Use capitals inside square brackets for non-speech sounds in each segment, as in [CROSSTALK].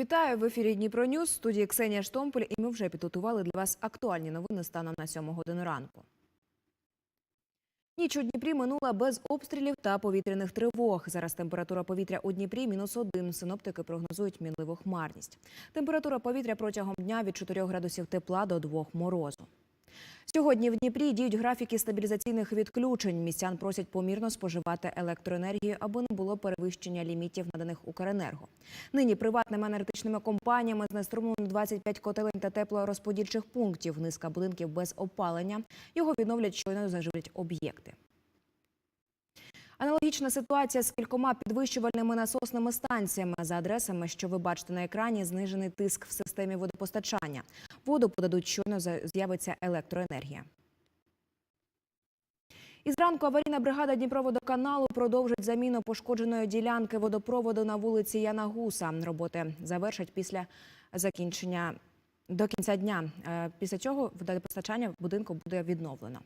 Вітаю в ефірі Дніпро Ньюс. Студії Ксенія Штомполь, і ми вже підготували для вас актуальні новини станом на 7 годину ранку. Ніч у Дніпрі минула без обстрілів та повітряних тривог. Зараз температура повітря у Дніпрі мінус один. Синоптики прогнозують мінливу хмарність. Температура повітря протягом дня від 4 градусів тепла до 2 морозу. Сьогодні в Дніпрі діють графіки стабілізаційних відключень. Містян просять помірно споживати електроенергію, аби не було перевищення лімітів наданих Укренерго. Нині приватними енергетичними компаніями знеструмлено 25 котелень та теплорозподільчих пунктів. Низка будинків без опалення. Його відновлять щойно заживлять об'єкти. Аналогічна ситуація з кількома підвищувальними насосними станціями. За адресами, що ви бачите на екрані, знижений тиск в системі водопостачання. Воду подадуть щойно з'явиться електроенергія. І зранку аварійна бригада Дніпроводоканалу продовжить заміну пошкодженої ділянки водопроводу на вулиці Яна Гуса. Роботи завершать після закінчення до кінця дня. Е, Після цього водопостачання в будинку буде відновлено.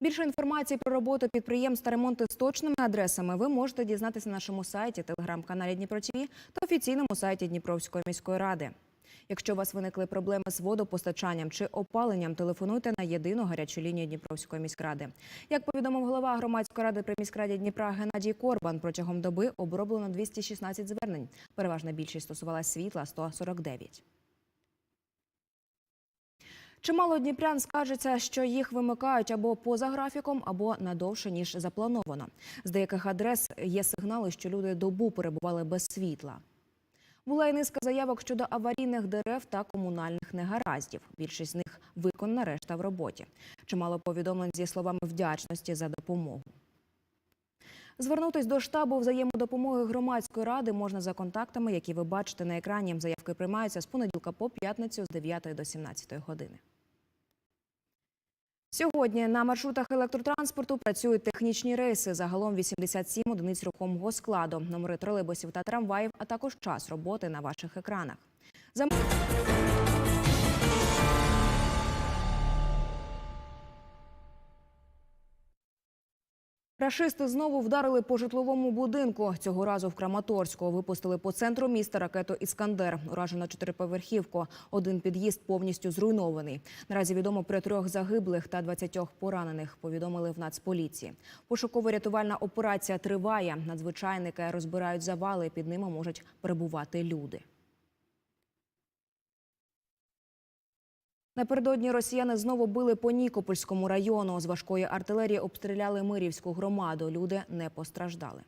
Більше інформації про роботу підприємств та ремонти з точними адресами ви можете дізнатися на нашому сайті, телеграм-каналі Дніпро ТВ та офіційному сайті Дніпровської міської ради. Якщо у вас виникли проблеми з водопостачанням чи опаленням, телефонуйте на єдину гарячу лінію Дніпровської міськради. Як повідомив голова громадської ради при міськраді Дніпра Геннадій Корбан, протягом доби оброблено 216 звернень. Переважна більшість стосувалася світла 149. Чимало дніпрян скажеться, що їх вимикають або поза графіком, або надовше ніж заплановано. З деяких адрес є сигнали, що люди добу перебували без світла. Була й низка заявок щодо аварійних дерев та комунальних негараздів. Більшість з них виконана, решта в роботі. Чимало повідомлень зі словами вдячності за допомогу. Звернутись до штабу взаємодопомоги громадської ради можна за контактами, які ви бачите на екрані. Заявки приймаються з понеділка по п'ятницю з 9 до 17 години. Сьогодні на маршрутах електротранспорту працюють технічні рейси. Загалом 87 одиниць рухомого складу, номери тролейбусів та трамваїв, а також час роботи на ваших екранах. За Рашисти знову вдарили по житловому будинку. Цього разу в Краматорську випустили по центру міста ракету Іскандер. Уражено чотириповерхівку. Один під'їзд повністю зруйнований. Наразі відомо про трьох загиблих та 20 поранених. Повідомили в Нацполіції. Пошуково-рятувальна операція триває. Надзвичайники розбирають завали. Під ними можуть перебувати люди. Напередодні росіяни знову били по Нікопольському району. З важкої артилерії обстріляли Мирівську громаду. Люди не постраждали.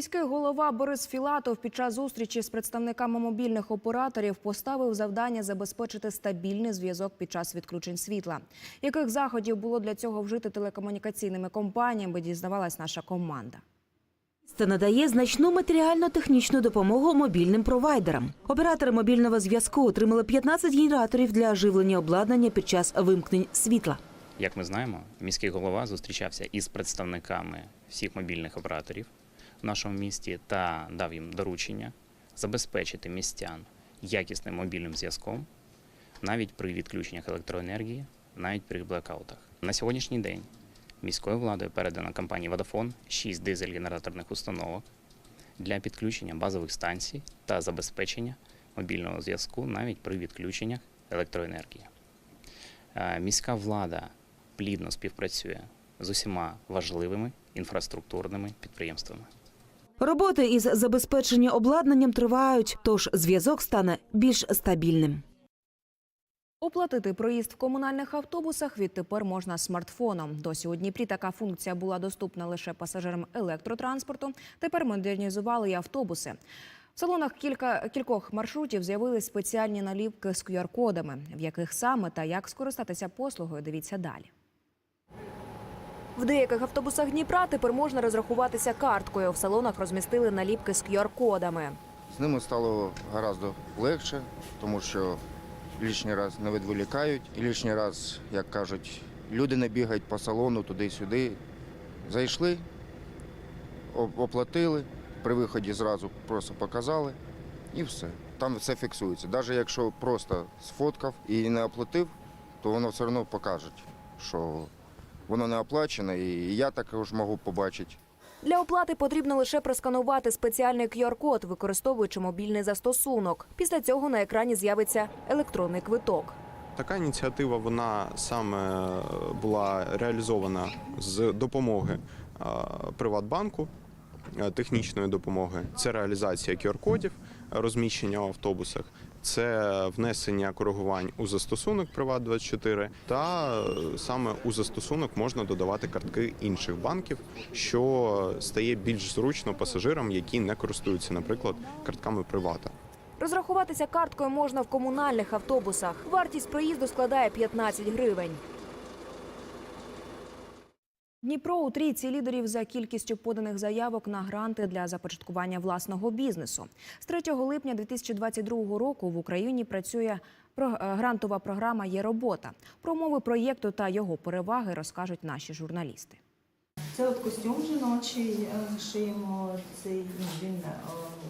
Міський голова Борис Філатов під час зустрічі з представниками мобільних операторів поставив завдання забезпечити стабільний зв'язок під час відключень світла. Яких заходів було для цього вжити телекомунікаційними компаніями, дізнавалась наша команда. Та надає значну матеріально-технічну допомогу мобільним провайдерам. Оператори мобільного зв'язку отримали 15 генераторів для оживлення обладнання під час вимкнень світла. Як ми знаємо, міський голова зустрічався із представниками всіх мобільних операторів в нашому місті та дав їм доручення забезпечити містян якісним мобільним зв'язком навіть при відключеннях електроенергії, навіть при блекаутах. На сьогоднішній день міською владою передано компанії Водафон 6 дизель-генераторних установок для підключення базових станцій та забезпечення мобільного зв'язку навіть при відключеннях електроенергії. Е, Міська влада плідно співпрацює з усіма важливими інфраструктурними підприємствами. Роботи із забезпечення обладнанням тривають, тож зв'язок стане більш стабільним. Оплатити проїзд в комунальних автобусах відтепер можна смартфоном. Досі у Дніпрі така функція була доступна лише пасажирам електротранспорту. Тепер модернізували і автобуси. В салонах кілька кількох маршрутів з'явились спеціальні наліпки з QR-кодами, в яких саме та як скористатися послугою. Дивіться далі. В деяких автобусах Дніпра тепер можна розрахуватися карткою. В салонах розмістили наліпки з QR-кодами. З ними стало гораздо легше, тому що лишній раз не відволікають. І лишній раз, як кажуть, люди не бігають по салону туди-сюди. Зайшли, оплатили, при виході зразу просто показали і все. там все фіксується. Навіть якщо просто сфоткав і не оплатив, то воно все одно покаже, що воно не оплачено, і я також можу побачити. Для оплати потрібно лише просканувати спеціальний QR-код, використовуючи мобільний застосунок. Після цього на екрані з'явиться електронний квиток. Така ініціатива вона саме була реалізована з допомоги е, Приватбанку, е, технічної допомоги. Це реалізація QR-кодів, розміщення в автобусах, це внесення коригувань у застосунок Приват24 та е, саме у застосунок можна додавати картки інших банків, що стає більш зручно пасажирам, які не користуються, наприклад, картками Привата. Розрахуватися карткою можна в комунальних автобусах. Вартість проїзду складає 15 гривень. Дніпро у трійці лідерів за кількістю поданих заявок на гранти для започаткування власного бізнесу. З 3 липня 2022 року в Україні працює е, грантова програма Є робота. Про умови проєкту та його переваги розкажуть наші журналісти. Це от костюм жіночий е, шиємо цей ну, він е,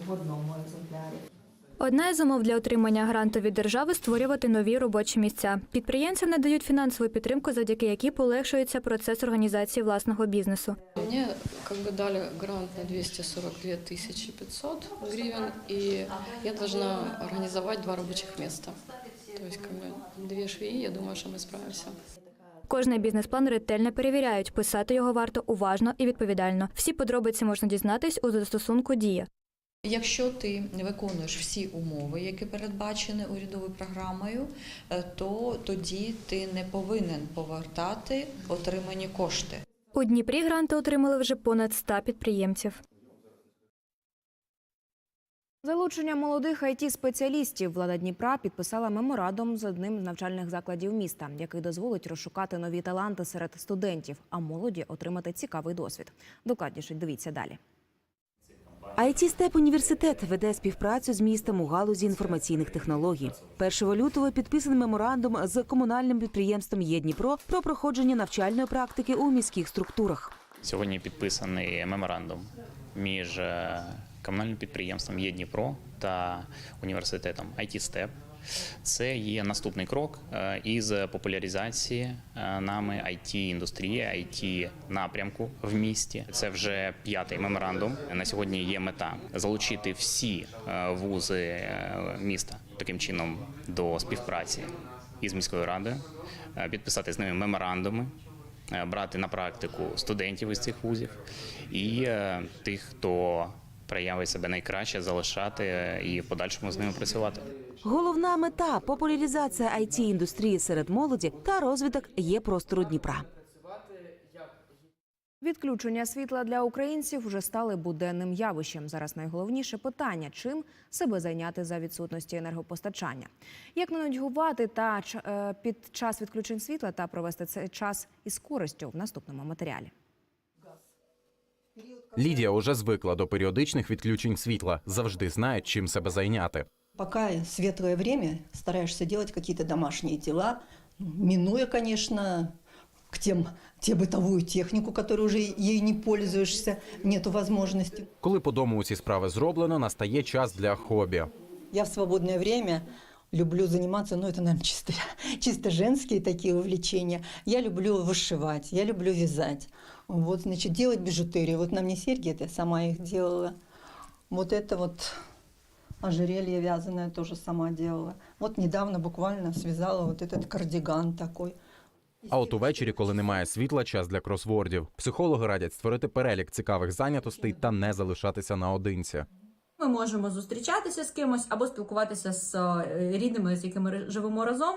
в одному екземплярі. Одна із умов для отримання гранту від держави створювати нові робочі місця. Підприємцям надають фінансову підтримку, завдяки якій полегшується процес організації власного бізнесу. Мне как бы дали грант на 242 тысячи 500 гривен, и я должна организовать два рабочих места. То есть как бы две швеи, я думаю, что мы справимся. Кожний бізнес-план ретельно перевіряють. Писати його варто уважно і відповідально. Всі подробиці можна дізнатись у застосунку Дія. Якщо ти не виконуєш всі умови, які передбачені урядовою програмою, е, то тоді ти не повинен повертати отримані кошти. У Дніпрі гранти отримали вже понад 100 підприємців. Залучення молодих it спеціалістів влада Дніпра підписала меморандум з одним з навчальних закладів міста, який дозволить розшукати нові таланти серед студентів, а молоді отримати цікавий досвід. Докладніше дивіться далі. It степ університет веде співпрацю з містом у галузі інформаційних технологій. 1 лютого підписаний меморандум з комунальним підприємством «Єдніпро» про проходження навчальної практики у міських структурах. Сьогодні підписаний меморандум між е, комунальним підприємством «Єдніпро» та університетом IT STEP. Це є наступний крок е, із популяризації е, нами it індустрії, it напрямку в місті. Це вже п'ятий меморандум. На сьогодні є мета залучити всі е, вузи міста таким чином до співпраці із міською радою, підписати з ними меморандуми, брати на практику студентів із цих вузів і тих, хто проявить себе найкраще, залишати і в подальшому з ними працювати. Головна мета популяризація it індустрії серед молоді та розвиток є простору Дніпра. Відключення світла для українців вже стали буденним явищем. Зараз найголовніше питання: чим себе зайняти за відсутності енергопостачання, як не нудьгувати та ч- е, під час відключень світла та провести цей час із користю в наступному матеріалі. Лідія уже звикла до періодичних відключень світла, завжди знає, чим себе зайняти. Пока светлое время стараешься делать какие-то домашние дела, ну, минуя, конечно, к тем, те бытовую технику, которой уже ей не пользуешься, нету возможности. Коли по дому усі справи зроблено, настає час для хобі. Я в свободное время люблю заниматься, ну это, наверное, чисто, [LAUGHS] чисто женские такие увлечения. Я люблю вышивать, я люблю вязать. Вот, значит, делать бижутерию. Вот на мне серьги, это я сама их делала. Вот это вот ожерелье вязаное тоже сама делала. Вот недавно буквально связала вот этот кардиган такой. А от увечері, коли немає світла, час для кросвордів. Психологи радять створити перелік цікавих зайнятостей та не залишатися наодинці. Ми можемо зустрічатися з кимось або спілкуватися з е, рідними, з якими живемо разом.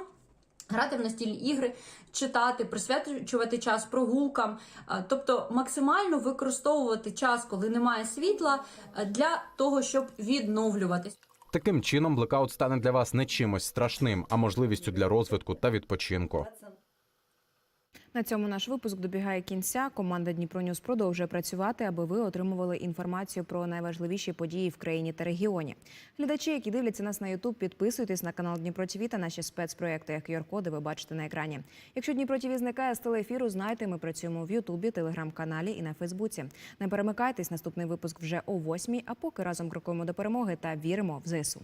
Грати в настільні ігри, читати, присвячувати час прогулкам, Е, тобто максимально використовувати час, коли немає світла, е, для того, щоб відновлюватись. Таким чином, блекаут стане для вас не чимось страшним, а можливістю для розвитку та відпочинку. На цьому наш випуск добігає кінця. Команда Дніпро Ньюс продовжує працювати, аби ви отримували інформацію про найважливіші події в країні та регіоні. Глядачі, які дивляться нас на Ютуб, підписуйтесь на канал Дніпро ТВ та наші спецпроекти, як QR-коди ви бачите на екрані. Якщо Дніпро ТВ зникає з телеефіру, знайте, ми працюємо в Ютубі, телеграм-каналі і на Фейсбуці. Не перемикайтесь, наступний випуск вже о 8 а поки разом крокуємо до перемоги та віримо в ЗСУ.